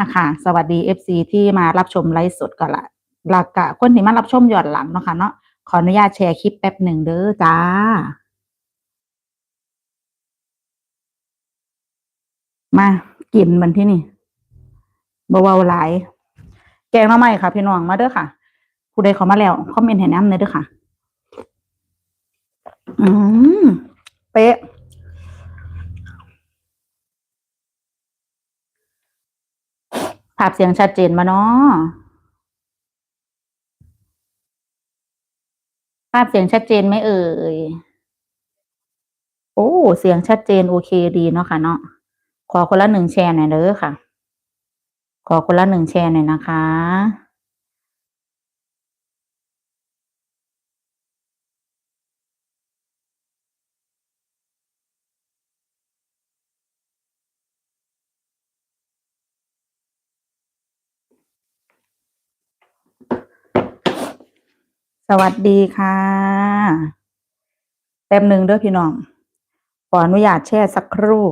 นะคะสวัสดี FC ที่มารับชมไลฟ์สดก่อนละหลักกะคนที่มารับชมย้อนหลังเนาะค่ะเนาะขออนุญาตแชร์คลิปแป๊บหนึ่งเด้อจ้ามากินมันที่นี่เบาๆหลายแกงหน้ำใหม่ค่ะ พี่น้องมาเด้อค่ะผู้ใดเขามาแล้วคอมเมนต์ให้น้ำเลยเด้อค่ะ อืมเป๊ะ ภาพเสียงชัดเจนมาเนาะภาพเสียงชัดเจนไหมเอ่ย โอ้ เสียงชัดเจนโอเคดีเนาะค่ะเนาะ ขอคนละหนึ่งแชร์หน่อยเด้อค่ะ ขอคนละหนึ่งแชร์หน่อยนะคะ สวัสดีค่ะ แป๊บหนึ่งเด้อพี่น้อง ขออนุญาตแช่สักครู่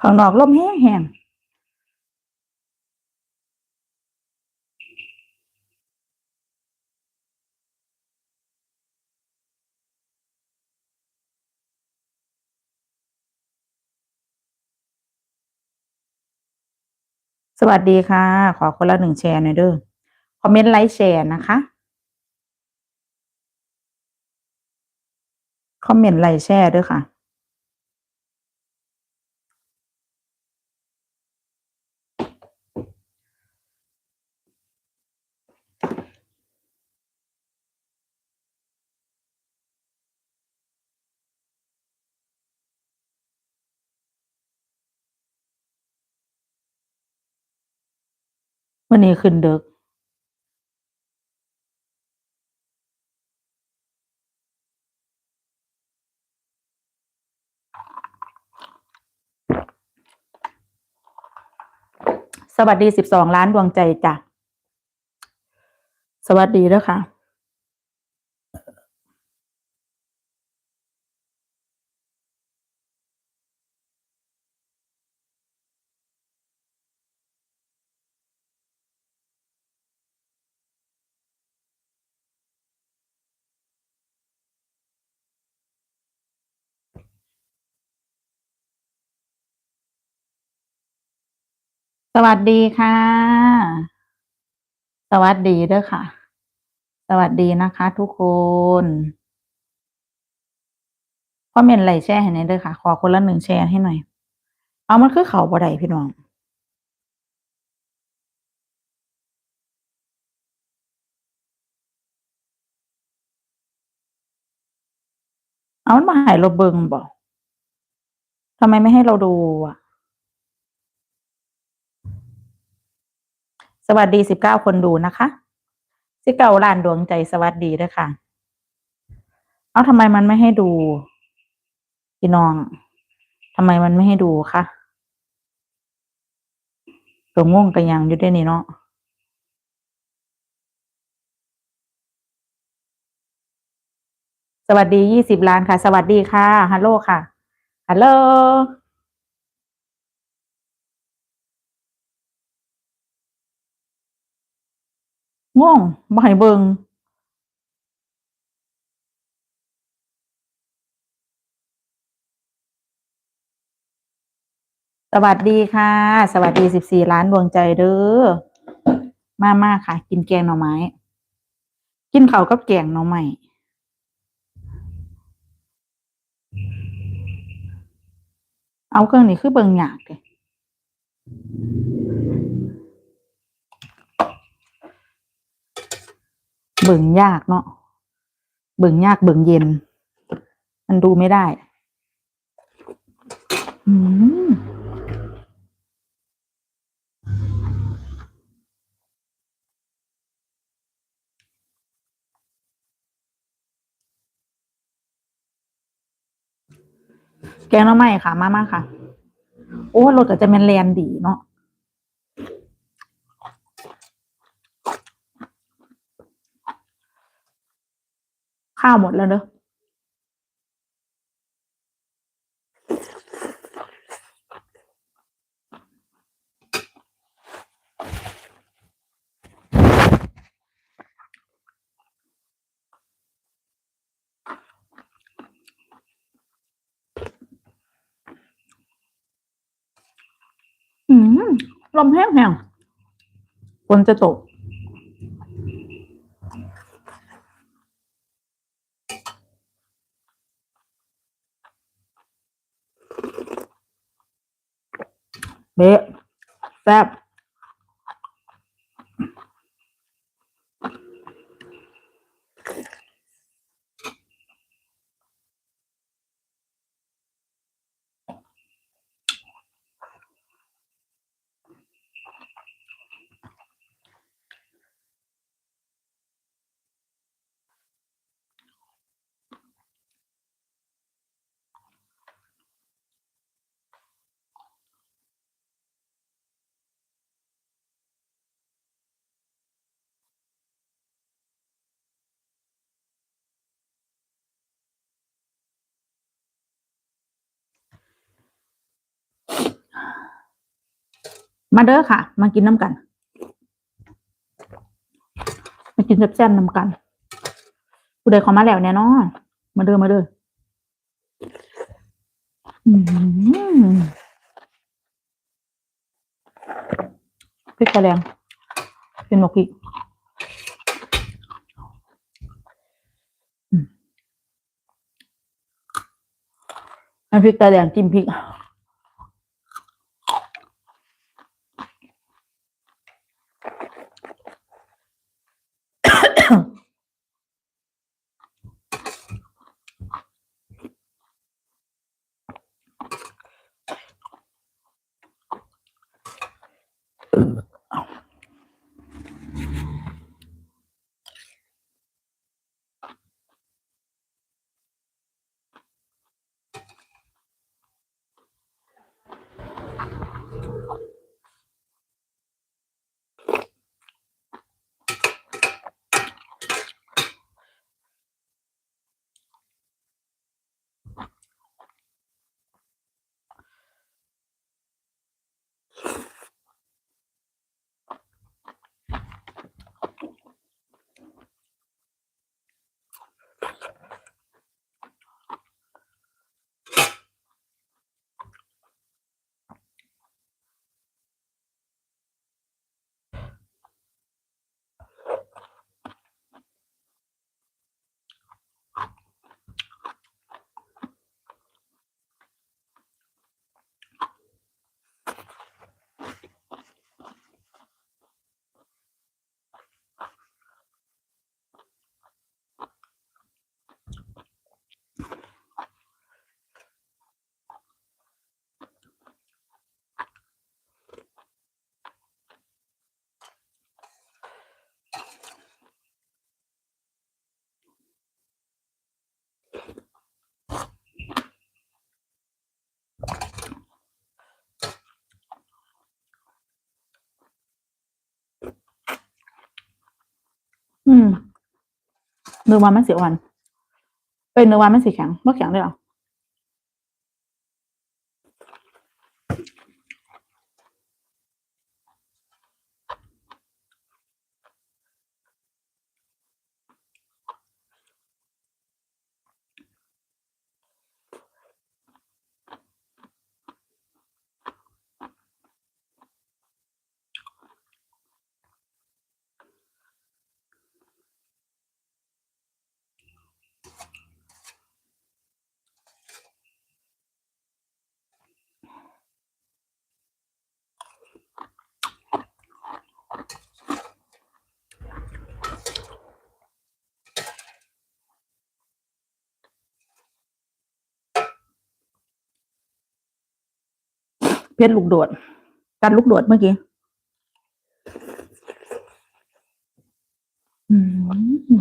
ข้างนอกลมแห้งๆสวัสดีค่ะ ขอคนละหนึ่งแชร์หน่อยเด้อคอมเมนต์ไลค์แชร์นะคะคอมเมนต์ไลค์แชร์ด้วยค่ะ วันนี้ขึ้นดึกสวัสดีสิบสองล้านดวงใจจ้ะ สวัสดีด้วยค่ะ สวัสดีค่ะ สวัสดีเด้อค่ะ สวัสดีนะคะทุกคนคอมเมนต์ไลค์แชร์ให้หน่อยเด้อค่ะ ขอคนละหนึ่งแชร์ให้หน่อย เอามันคือเขาบ่ได้พี่น้อง เอามันมาหายเราเบิงบ่ทำไมไม่ให้เราดูอะ สวัสดีสิบเก้าคนดูนะคะสิเก้าล้านดวงใจสวัสดีด้วยค่ะ เอาทำไมมันไม่ให้ดูพี่น้องทำไมมันไม่ให้ดูคะตัวง่วงกันยังอยู่ด้วยนี่เนาะสวัสดียี่สิบล้านค่ะ สวัสดีค่ะฮัลโหลค่ะฮัลโหล ง่วงบ่ให้เบิงสวัสดีค่ะ สวัสดีสิบสี่ล้านดวงใจเด้อมากมากค่ะ กินแกงหน่อไม้ กินเขากับแกงหน่อไม้เอาเครื่องนี้คือเบิงยากเลย เบิ่งยากเนาะเบิ่งยากเบิ่งเย็น มันดูไม่ได้แกงน้ำหม่ค่ะ มามาค่ะ โอ้รสอาจจะเป็นแลนดีเนาะ ข้าวหมดแล้วเนอะอืมลมแห้งแห้งฝนจะตก เบ๊ะแซ่บ มาเด้อค่ะ มากินน้ำกัน มากินแซ่บๆน้ำกันผู้ใดขอมาแล้วแน่นอนมาเด้อมาเด้ออืมพริกกระแดงเป็นหมกพริกอืมให้พริกกระแดงจิ้มพริก อืมเนื้อวานไม่เสีอ่อนเป็นเนื้อวานไม่สีแข็งไม่แข็งเลยเหรอ เพชรลูกโดด กันลูกโดดเมื่อกี้อืม